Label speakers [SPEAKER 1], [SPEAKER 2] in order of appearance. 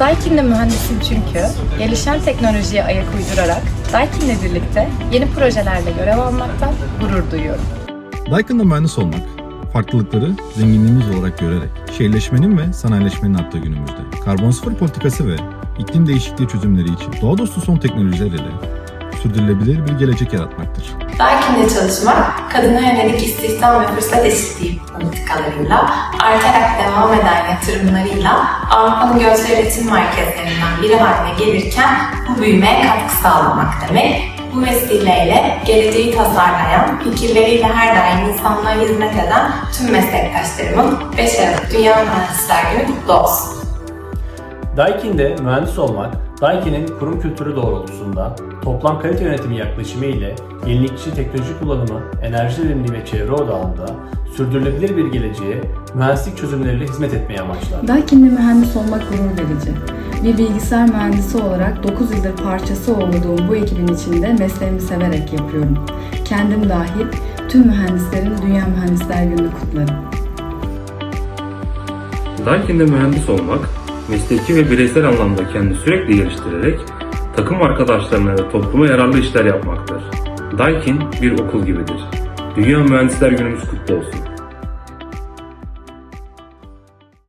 [SPEAKER 1] Daikin'de mühendisim çünkü gelişen teknolojiye ayak uydurarak Daikin'le birlikte yeni projelerle görev almaktan gurur duyuyorum.
[SPEAKER 2] Daikin'de mühendis olmak, farklılıkları zenginliğimiz olarak görerek, şehirleşmenin ve sanayileşmenin arttığı günümüzde, karbon sıfır politikası ve iklim değişikliği çözümleri için doğa dostu son teknolojiler ile sürdürülebilir bir gelecek yaratmaktır.
[SPEAKER 3] Daikin'de çalışmak, kadına yönelik istihdam ve fırsat eşitliği politikalarıyla, artarak devam eden yatırımlarıyla Avrupa'nın gözde üretim merkezlerinden biri haline gelirken bu büyümeye katkı sağlamak demek. Bu vesileyle geleceği tasarlayan, fikirleriyle her daim insanlığa hizmet eden tüm meslektaşlarımın 5 Aralık Dünya Mühendisler Günü kutlu olsun.
[SPEAKER 4] Daikin'de mühendis olmak, Daikin'in kurum kültürü doğrultusunda toplam kalite yönetimi yaklaşımı ile yenilikçi teknoloji kullanımı, enerji verimliliği ve çevre odağında sürdürülebilir bir geleceğe mühendislik çözümleriyle hizmet etmeyi amaçlar.
[SPEAKER 5] Daikin'de mühendis olmak gurur verici. Bir bilgisayar mühendisi olarak 9 yıldır parçası olduğum bu ekibin içinde mesleğimi severek yapıyorum. Kendim dahil tüm mühendislerin Dünya Mühendisler Günü'nü kutlarım.
[SPEAKER 6] Daikin'de mühendis olmak, mesleki ve bireysel anlamda kendini sürekli geliştirerek takım arkadaşlarına ve topluma yararlı işler yapmaktır. Daikin bir okul gibidir. Dünya Mühendisler Günümüz kutlu olsun.